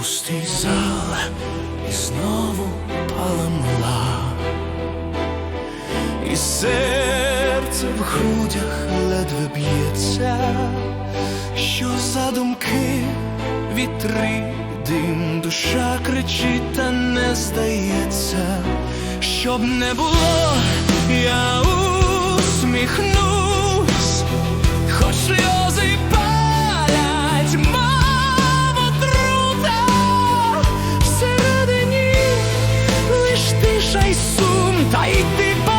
пустий зал і знову паламла, і серце в грудях ледве б'ється, що за думки вітри дим, душа кричить, та не здається, щоб не було, я усміхнусь, хоч. тиша сум, та й ти.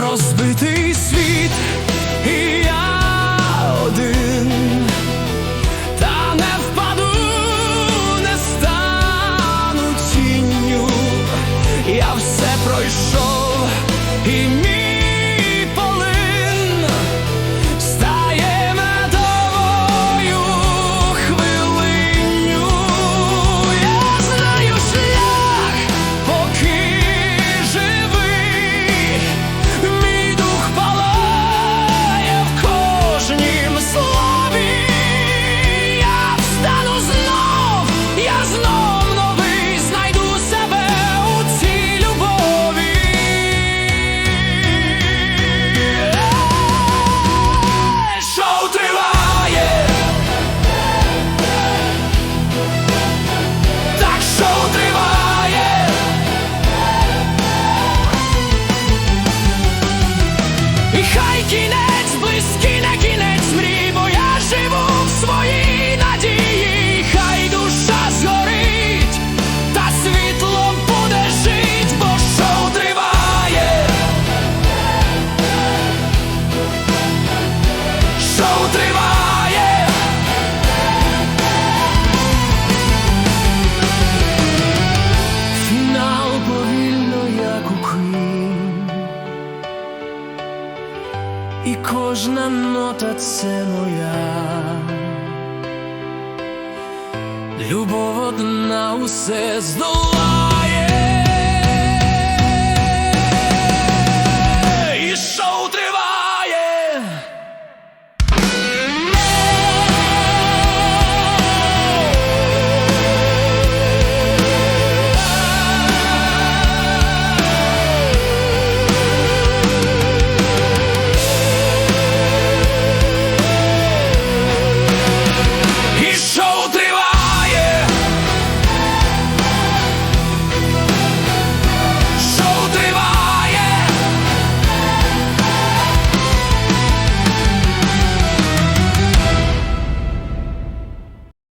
розбитий світ. і кожна нота це моя, любов одна усе здолає.